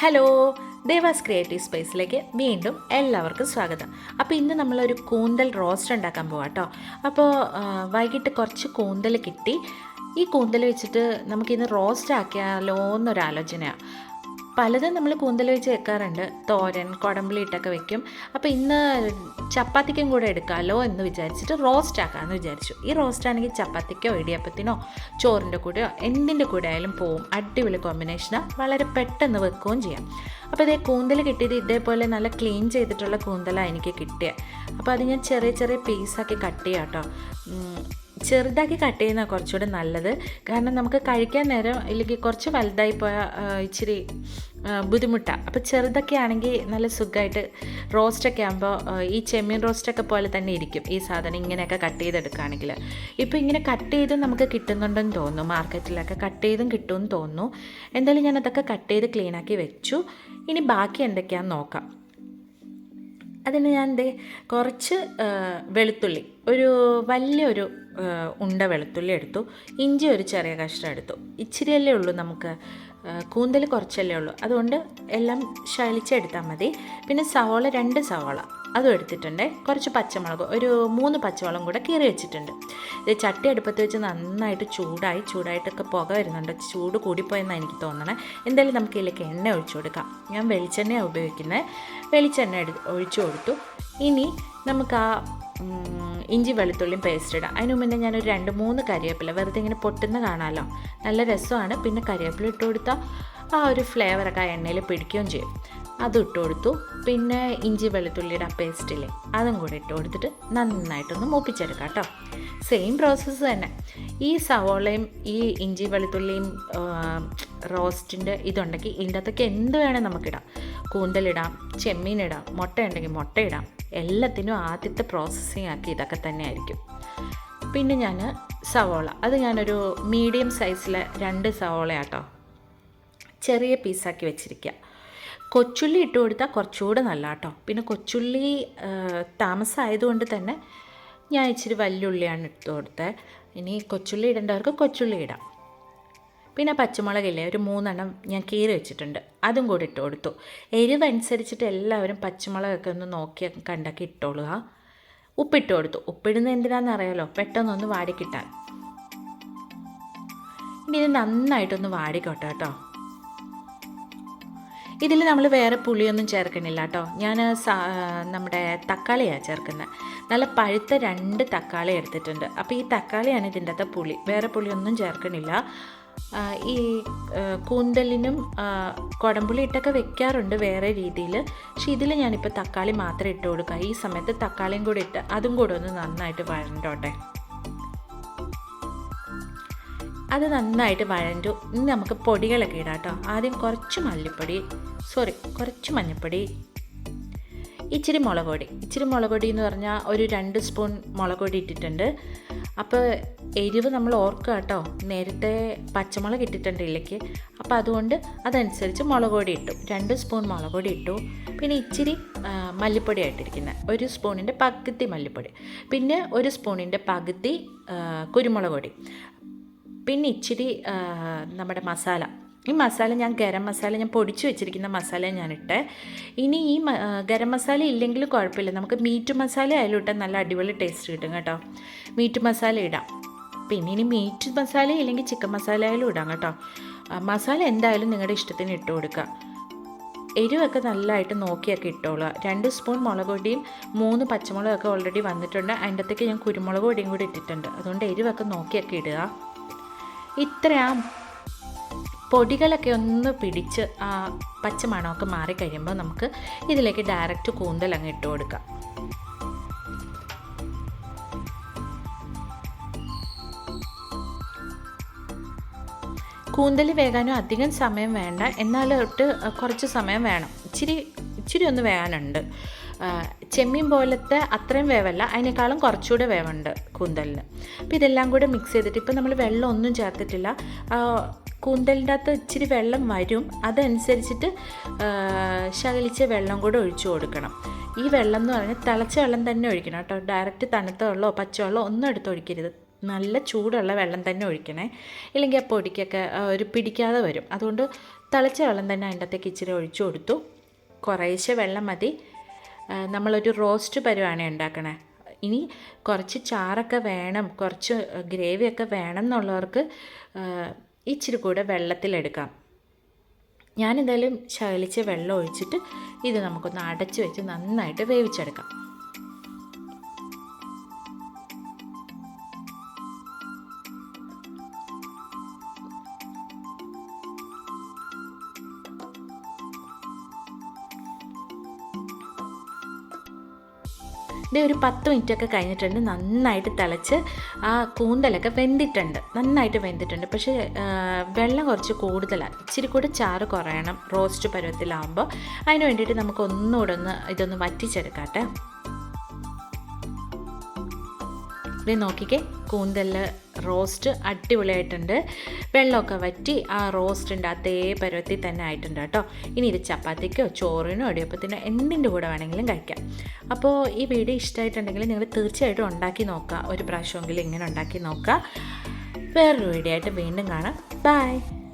Hello Dewas creative സ്പേസിലേക്ക് വീണ്ടും എല്ലാവർക്കും സ്വാഗതം. അപ്പോൾ ഇന്ന് നമ്മളൊരു കൂന്തൽ റോസ്റ്റ് ഉണ്ടാക്കാൻ പോവാം കേട്ടോ അപ്പോൾ വൈകിട്ട് കുറച്ച് കൂന്തൽ കിട്ടി. ഈ കൂന്തൽ വെച്ചിട്ട് നമുക്കിന്ന് റോസ്റ്റ് ആക്കിയാലോ എന്നൊരു ആലോചനയാണ് പലതും നമ്മൾ കൂന്തൽ വെച്ച് വെക്കാറുണ്ട്. തോരൻ കുടമ്പിളിയിട്ടൊക്കെ വെക്കും. അപ്പോൾ ഇന്ന് ചപ്പാത്തിക്കും കൂടെ എടുക്കാമല്ലോ എന്ന് വിചാരിച്ചിട്ട് റോസ്റ്റ് ആക്കാമെന്ന് വിചാരിച്ചു. ഈ റോസ്റ്റ് ആണെങ്കിൽ ചപ്പാത്തിക്കോ ഇടിയപ്പത്തിനോ ചോറിന്റെ കൂടെയോ എന്തിന്റെ കൂടെ ആയാലും പോവും. അടിപൊളി കോമ്പിനേഷനാണ് വളരെ പെട്ടെന്ന് വെക്കുകയും ചെയ്യാം. അപ്പോൾ ഇതേ കൂന്തൽ കിട്ടിയത് ഇതേപോലെ നല്ല ക്ലീൻ ചെയ്തിട്ടുള്ള കൂന്തലാണ് എനിക്ക് കിട്ടിയത് അപ്പോൾ അത് ഞാൻ ചെറിയ ചെറിയ പീസാക്കി കട്ട് ചെയ്യാം കേട്ടോ ചെറുതാക്കി കട്ട് ചെയ്യുന്ന കുറച്ചുകൂടെ നല്ലത്. കാരണം നമുക്ക് കഴിക്കാൻ നേരം ഇല്ലെങ്കിൽ കുറച്ച് വലുതായി പോയാൽ ഇച്ചിരി ബുദ്ധിമുട്ടാണ് അപ്പോൾ ചെറുതൊക്കെ ആണെങ്കിൽ നല്ല സുഖമായിട്ട് റോസ്റ്റൊക്കെ ആകുമ്പോൾ ഈ ചെമ്മീൻ റോസ്റ്റൊക്കെ പോലെ തന്നെ ഇരിക്കും ഈ സാധനം ഇങ്ങനെയൊക്കെ കട്ട് ചെയ്തെടുക്കുകയാണെങ്കിൽ. ഇപ്പോൾ ഇങ്ങനെ കട്ട് ചെയ്തും നമുക്ക് കിട്ടുന്നുണ്ടെന്ന് തോന്നുന്നു. മാർക്കറ്റിലൊക്കെ കട്ട് ചെയ്തും കിട്ടുമെന്ന് തോന്നുന്നു. എന്തായാലും ഞാൻ അതൊക്കെ കട്ട് ചെയ്ത് ക്ലീനാക്കി വെച്ചു. ഇനി ബാക്കി എന്തൊക്കെയാണെന്ന് നോക്കാം. അതിന് ഞാൻ ദേ കുറച്ച് വെളുത്തുള്ളി ഒരു വലിയൊരു ഉണ്ട വെളുത്തുള്ളി എടുത്തു. ഇഞ്ചി ഒരു ചെറിയ കഷ്ണം എടുത്തു. ഇച്ചിരിയല്ലേ ഉള്ളൂ നമുക്ക് കൂന്തൽ കുറച്ചല്ലേ ഉള്ളൂ. അതുകൊണ്ട് എല്ലാം ശലിച്ചെടുത്താൽ മതി. പിന്നെ സവോള രണ്ട് സവോള. അതും എടുത്തിട്ടുണ്ട്. കുറച്ച് പച്ചമുളക്. ഒരു മൂന്ന് പച്ചമുളകും കൂടെ കീറി വെച്ചിട്ടുണ്ട്. ഇത് ചട്ടി അടുപ്പത്ത് വെച്ച് നന്നായിട്ട് ചൂടായി ചൂടായിട്ടൊക്കെ പുക വരുന്നുണ്ട്. ചൂട് കൂടിപ്പോയെന്നാണ് എനിക്ക് തോന്നണേ. എന്തായാലും നമുക്ക് ഇതിലേക്ക് എണ്ണ ഒഴിച്ചു കൊടുക്കാം. ഞാൻ വെളിച്ചെണ്ണയാണ് ഉപയോഗിക്കുന്നത്. വെളിച്ചെണ്ണ എടു ഒഴിച്ചു കൊടുത്തു. ഇനി നമുക്ക് ആ ഇഞ്ചി വെളുത്തുള്ളിയും പേസ്റ്റ് ഇടാം. അതിന് മുന്നേ ഞാനൊരു രണ്ട് മൂന്ന് കറിവേപ്പില വെറുതെ ഇങ്ങനെ പൊട്ടുന്ന കാണാമല്ലോ നല്ല രസമാണ്. പിന്നെ കറിവേപ്പില ഇട്ട് കൊടുത്താൽ ആ ഒരു ഫ്ലേവറൊക്കെ ആ എണ്ണയിൽ പിടിക്കുകയും ചെയ്യും. അത് ഇട്ട് കൊടുത്തു. പിന്നെ ഇഞ്ചി വെളുത്തുള്ളിയുടെ ആ പേസ്റ്റില്ലേ അതും കൂടെ ഇട്ട് കൊടുത്തിട്ട് നന്നായിട്ടൊന്ന് മൂപ്പിച്ചെടുക്കാം കേട്ടോ. സെയിം പ്രോസസ്സ് തന്നെ. ഈ സവോളയും ഈ ഇഞ്ചി വെളുത്തുള്ളിയും റോസ്റ്റിന്റെ ഇതുണ്ടെങ്കിൽ ഇതിന്റെ അകത്തൊക്കെ എന്ത് വേണേൽ നമുക്കിടാം. കൂന്തലിടാം ചെമ്മീനിടാം മുട്ട ഉണ്ടെങ്കിൽ മുട്ട ഇടാം. എല്ലാത്തിനും ആദ്യത്തെ പ്രോസസ്സിങ് ആക്കി ഇതൊക്കെ തന്നെ ആയിരിക്കും പിന്നെ ഞാൻ സവോള. അത് ഞാനൊരു മീഡിയം സൈസിലെ രണ്ട് സവോള ആട്ടോ ചെറിയ പീസാക്കി വെച്ചിരിക്കുക കൊച്ചുള്ളി ഇട്ട് കൊടുത്താൽ കുറച്ചുകൂടെ നല്ല കേട്ടോ പിന്നെ കൊച്ചുള്ളി താമസമായതുകൊണ്ട് തന്നെ ഞാൻ ഇച്ചിരി വല്യുള്ളിയാണ് ഇട്ട് കൊടുത്തത് ഇനി കൊച്ചുള്ളി ഇടേണ്ടവർക്ക് കൊച്ചുള്ളി ഇടാം. പിന്നെ പച്ചമുളകില്ലേ ഒരു മൂന്നെണ്ണം ഞാൻ കീറി വെച്ചിട്ടുണ്ട്. അതും കൂടി ഇട്ട് കൊടുത്തു. എരിവ് അനുസരിച്ചിട്ട് എല്ലാവരും പച്ചമുളകൊക്കെ ഒന്ന് നോക്കി കണ്ടൊക്കെ ഇട്ടോളുക ഉപ്പിട്ട് കൊടുത്തു. ഉപ്പിടുന്നത് എന്തിനാണെന്ന് അറിയാലോ? പെട്ടെന്നൊന്ന് വാടിക്കിട്ടാൻ ഇനി ഇത് നന്നായിട്ടൊന്ന് വാടിക്കോട്ടെ കേട്ടോ. ഇതിൽ നമ്മൾ വേറെ പുളിയൊന്നും ചേർക്കണില്ല കേട്ടോ ഞാൻ നമ്മുടെ തക്കാളിയാണ് ചേർക്കുന്നത് നല്ല പഴുത്ത രണ്ട് തക്കാളി എടുത്തിട്ടുണ്ട്. അപ്പോൾ ഈ തക്കാളിയാണ് ഇതിന്റെ അകത്തെ പുളി. വേറെ പുളിയൊന്നും ചേർക്കണില്ല. ഈ കൂന്തലിനും കുടംപുളി ഇട്ടൊക്കെ വെക്കാറുണ്ട് വേറെ രീതിയിൽ പക്ഷെ ഇതിൽ ഞാനിപ്പോൾ തക്കാളി മാത്രം ഇട്ട് കൊടുക്കുക ഈ സമയത്ത് തക്കാളിയും കൂടി ഇട്ട് അതും കൂടെ ഒന്ന് നന്നായിട്ട് വഴണ്ടോട്ടെ. അത് നന്നായിട്ട് വഴണ്ടു. ഇനി നമുക്ക് പൊടികളൊക്കെ ഇടാം കേട്ടോ ആദ്യം കുറച്ച് മല്ലിപ്പൊടി സോറി കുറച്ച് മഞ്ഞൾപ്പൊടി ഇച്ചിരി മുളക് പൊടി. ഇച്ചിരി മുളക് പൊടി എന്ന് പറഞ്ഞാൽ ഒരു രണ്ട് സ്പൂൺ മുളക് പൊടി ഇട്ടിട്ടുണ്ട്. അപ്പോൾ എരിവ് നമ്മൾ ഓർക്കുക കേട്ടോ. നേരത്തെ പച്ചമുളക് ഇട്ടിട്ടുണ്ട് ഇല്ലയ്ക്ക് അപ്പോൾ അതുകൊണ്ട് അതനുസരിച്ച് മുളക് പൊടി ഇട്ടു. രണ്ട് സ്പൂൺ മുളക് പൊടി ഇട്ടു. പിന്നെ ഇച്ചിരി മല്ലിപ്പൊടി ആയിട്ടിരിക്കുന്നത് ഒരു സ്പൂണിന്റെ പകുതി മല്ലിപ്പൊടി. പിന്നെ ഒരു സ്പൂണിന്റെ പകുതി കുരുമുളക് പൊടി. പിന്നെ ഇച്ചിരി നമ്മുടെ മസാല. ഈ മസാല ഞാൻ ഗരം മസാല ഞാൻ പൊടിച്ചു വെച്ചിരിക്കുന്ന മസാല ഞാൻ ഇട്ടേ ഇനി ഈ ഗരം മസാല ഇല്ലെങ്കിലും കുഴപ്പമില്ല. നമുക്ക് മീറ്റ് മസാല ആയാലും ഇട്ടാൽ നല്ല അടിപൊളി ടേസ്റ്റ് കിട്ടും കേട്ടോ. മീറ്റ് മസാല ഇടാം. പിന്നെ ഇനി മീറ്റ് മസാല ഇല്ലെങ്കിൽ ചിക്കൻ മസാല ആയാലും ഇടാം കേട്ടോ. മസാല എന്തായാലും നിങ്ങളുടെ ഇഷ്ടത്തിന് ഇട്ട് കൊടുക്കുക. എരിവൊക്കെ നല്ലതായിട്ട് നോക്കിയൊക്കെ ഇട്ടോളുക. രണ്ട് സ്പൂൺ മുളക് പൊടിയും മൂന്ന് പച്ചമുളകൊക്കെ ഓൾറെഡി വന്നിട്ടുണ്ട്. അതിന്റെ അകത്തേക്ക് ഞാൻ കുരുമുളക് പൊടിയും കൂടി ഇട്ടിട്ടുണ്ട്. അതുകൊണ്ട് എരിവൊക്കെ നോക്കിയൊക്കെ ഇടുക. ഇത്രയാ. പൊടികളൊക്കെ ഒന്ന് പിടിച്ച് ആ പച്ചമണമൊക്കെ മാറിക്കഴിയുമ്പോൾ നമുക്ക് ഇതിലേക്ക് ഡയറക്റ്റ് കൂന്തൽ അങ്ങ് ഇട്ട് കൊടുക്കാം. കൂന്തൽ വേകാനും അധികം സമയം വേണ്ട. എന്നാൽ തൊട്ട് കുറച്ച് സമയം വേണം. ഇച്ചിരി ഇച്ചിരി ഒന്ന് വേകാനുണ്ട്. ചെമ്മീൻ പോലത്തെ അത്രയും വേവല്ല. അതിനേക്കാളും കുറച്ചുകൂടെ വേവുണ്ട് കൂന്തലിന്. അപ്പോൾ ഇതെല്ലാം കൂടെ മിക്സ് ചെയ്തിട്ട് ഇപ്പോൾ നമ്മൾ വെള്ളം ഒന്നും ചേർത്തിട്ടില്ല. കൂന്തലിന്റെ അകത്ത് ഇച്ചിരി വെള്ളം വരും. അതനുസരിച്ചിട്ട് ശകലിച്ച വെള്ളം കൂടെ ഒഴിച്ചു കൊടുക്കണം. ഈ വെള്ളം എന്ന് പറഞ്ഞാൽ തിളച്ച വെള്ളം തന്നെ ഒഴിക്കണം കേട്ടോ. ഡയറക്റ്റ് തണുത്ത വെള്ളമോ പച്ചവെള്ളമോ ഒന്നും എടുത്ത് ഒഴിക്കരുത്. നല്ല ചൂടുള്ള വെള്ളം തന്നെ ഒഴിക്കണേ. ഇല്ലെങ്കിൽ ആ പൊടിക്കൊക്കെ ഒരു പിടിക്കാതെ വരും. അതുകൊണ്ട് തിളച്ച വെള്ളം തന്നെ അതിന്റെ അകത്തേക്ക് ഇച്ചിരി ഒഴിച്ചു കൊടുത്തു. കുറേശ്ശെ വെള്ളം മതി. നമ്മളൊരു റോസ്റ്റ് പരുവാണ് ഉണ്ടാക്കണേ. ഇനി കുറച്ച് ചാറൊക്കെ വേണം കുറച്ച് ഗ്രേവിയൊക്കെ വേണം എന്നുള്ളവർക്ക് ഇച്ചിരി കൂടെ വെള്ളത്തിലെടുക്കാം. ഞാനെന്തായാലും ശകലിച്ച് വെള്ളം ഒഴിച്ചിട്ട് ഇത് നമുക്കൊന്ന് അടച്ച് വെച്ച് നന്നായിട്ട് വേവിച്ചെടുക്കാം. ഇത് ഒരു പത്ത് മിനിറ്റൊക്കെ കഴിഞ്ഞിട്ടുണ്ട്. നന്നായിട്ട് തിളച്ച് ആ കൂന്തലൊക്കെ വെന്തിട്ടുണ്ട്. നന്നായിട്ട് വെന്തിട്ടുണ്ട്. പക്ഷേ വെള്ളം കുറച്ച് കൂടുതലാണ് ഇച്ചിരി കൂടെ ചാറ് കുറയണം റോസ്റ്റ് പരുവത്തിലാവുമ്പോൾ അതിന് വേണ്ടിയിട്ട് നമുക്ക് ഒന്നുകൂടെ ഒന്ന് ഇതൊന്ന് വറ്റിച്ചെടുക്കാട്ടെ. ഇത് നോക്കിക്കേ. കൂന്തലിൽ റോസ്റ്റ് അടിപൊളിയായിട്ടുണ്ട്. വെള്ളമൊക്കെ വറ്റി ആ റോസ്റ്റിന്റെ അതേ പരുവത്തിൽ തന്നെ ആയിട്ടുണ്ട് കേട്ടോ. ഇനി ഇത് ചപ്പാത്തിക്കോ ചോറിനോ ഇടിയപ്പത്തിനോ എന്തിന്റെ കൂടെ വേണമെങ്കിലും കഴിക്കാം. അപ്പോൾ ഈ വീഡിയോ ഇഷ്ടമായിട്ടുണ്ടെങ്കിൽ നിങ്ങൾ തീർച്ചയായിട്ടും ഉണ്ടാക്കി നോക്കുക. ഒരു പ്രാവശ്യമെങ്കിലും ഇങ്ങനെ ഉണ്ടാക്കി നോക്കുക. വേറൊരു വീഡിയോ ആയിട്ട് വീണ്ടും കാണാം. ബൈ